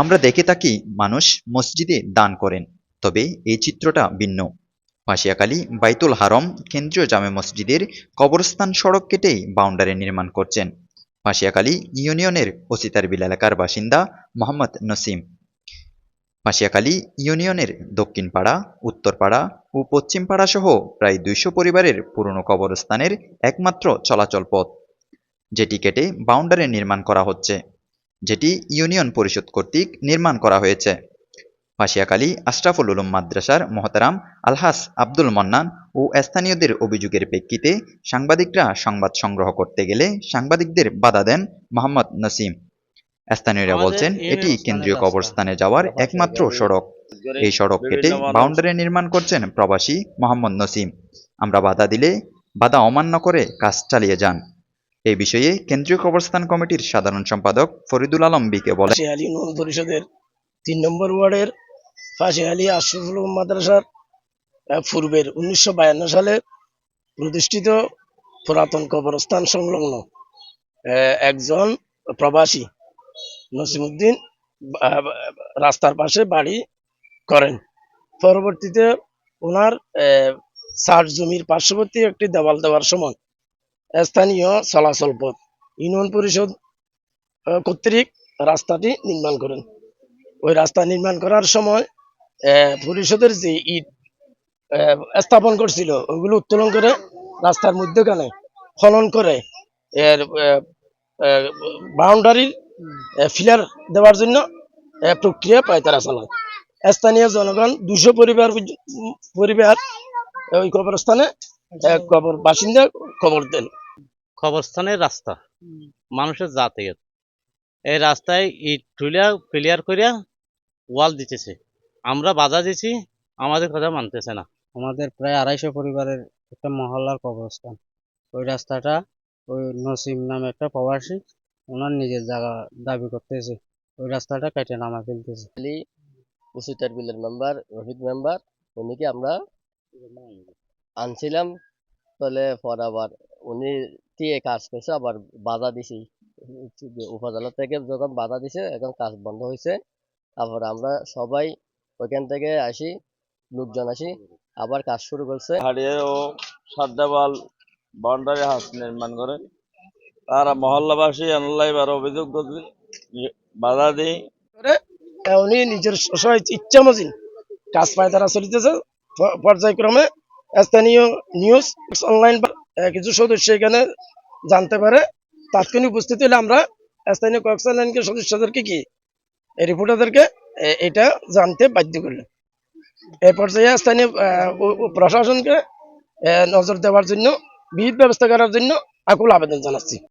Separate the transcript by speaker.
Speaker 1: আমরা দেখে থাকি মানুষ মসজিদে দান করেন, তবে এই চিত্রটা ভিন্ন। পাশিয়াকালী বাইতুল হারম কেন্দ্রীয় জামে মসজিদের কবরস্থান সড়ক কেটেই বাউন্ডারি নির্মাণ করছেন। পাশিয়াকালী ইউনিয়নের ওসিতারবিল এলাকার বাসিন্দা মোহাম্মদ নসিম। পাশিয়াকালী ইউনিয়নের দক্ষিণ পাড়া উত্তরপাড়া ও পশ্চিম পাড়া সহ প্রায় দুইশো পরিবারের পুরনো কবরস্থানের একমাত্র চলাচল পথ, যেটি কেটে বাউন্ডারি নির্মাণ করা হচ্ছে। যেটি ইউনিয়ন পরিষদ কর্তৃক নির্মাণ করা হয়েছে। পাশিয়াকালী আশরাফুল উলুম মাদ্রাসার মহতারাম আলহাস আব্দুল মন্নান ও স্থানীয়দের অভিযোগের প্রেক্ষিতে সাংবাদিকরা সংবাদ সংগ্রহ করতে গেলে সাংবাদিকদের বাধা দেন মোহাম্মদ নসিম। স্থানীয়রা বলছেন এটি কেন্দ্রীয় কবরস্থানে যাওয়ার একমাত্র সড়ক। এই সড়ক কেটে বাউন্ডারি নির্মাণ করছেন প্রবাসী মোহাম্মদ নসিম। আমরা বাধা দিলে বাধা অমান্য করে কাজ চালিয়ে যান। এই বিষয়ে কেন্দ্রীয় কবরস্থান কমিটির সাধারণ সম্পাদক ফরিদুল আলম বিকে বলেন।
Speaker 2: ফাঁসিহালি ইউনিয়ন পরিষদের তিন নম্বর ওয়ার্ডের ফাঁসিহালি আশরফুল উলুম মাদ্রাসার পূর্বের উনিশশো বায়ান্ন সালে প্রতিষ্ঠিত পুরাতন কবরস্থান সংলগ্ন একজন প্রবাসী নসিমুদ্দিন রাস্তার পাশে বাড়ি করেন। পরবর্তীতে ওনার ষাট জমির পার্শ্ববর্তী একটি দেওয়াল দেওয়ার সময় স্থানীয় চলাচল পথ। ইউনিয়ন পরিষদ কর্তৃক রাস্তাটি নির্মাণ করেন ওই রাস্তা নির্মাণ করার সময় পরিষদের যে ইট স্থাপন করছিল ওগুলো উত্তোলন করে রাস্তার মধ্যখানে খনন করে এর বাউন্ডারির ফিলার দেওয়ার জন্য প্রক্রিয়া পায় তারা চালায়। স্থানীয় জনগণ, দুশো পরিবার পরিবার ওই কবরস্থানে কবর বাসিন্দা কবর দেন।
Speaker 3: কবরস্থানের রাস্তা। মানুষের যাতায়াত। এই রাস্তায় ইট তুলিয়া ক্লিয়ার করিয়া ওয়াল দিতেছে। আমরা বাধা দিছি আমাদের কথা মানতেছে না।
Speaker 4: আমাদের প্রায় আড়াইশো পরিবারের একটা মহল্লার কবরস্থান। ওই রাস্তাটা ওই নসিম নামে একটা প্রবাসী ওনার নিজের জায়গা দাবি করতেছে। ওই রাস্তাটা কেটে নামা ফেলতেছে।
Speaker 5: উসিটার বিলের মেম্বার রোহিত মেম্বার উনিকে আমরা আনছিলাম। তাহলে পর আবার উনি দিয়ে কাজ করছে আবার বাধা দিছি। উপজেলা থেকে যখন বাধা দিছে এখন কাজ বন্ধ হয়েছে তারপর আমরা সবাই ওইখান থেকে আসি লোকজন আসি আবার কাজ শুরু করছে।
Speaker 6: হারিয়ে ও সাদ্দাবাল বাউন্ডারি হাউস নির্মাণ করে। তারা মহল্লাবাসী আনলাই বার অভিযোগ বাধা দিই।
Speaker 2: উনি নিজের ইচ্ছা মজিন। কাজ পায় তারা চলিতেছে। পর্যায়ক্রমে স্থানীয় নিউজ অনলাইন কিছু সদস্য এখানে জানতে পারে। তাৎক্ষণিক উপস্থিত হলে আমরা স্থানীয় কক্স লাইনকে সদস্যদেরকে কি, এই রিপোর্টারদেরকে এটা জানতে বাধ্য করল এ পর্যায়ে স্থানীয় প্রশাসনকে নজর দেওয়ার জন্য, বিহিত ব্যবস্থা করার জন্য আকুল আবেদন জানাচ্ছি।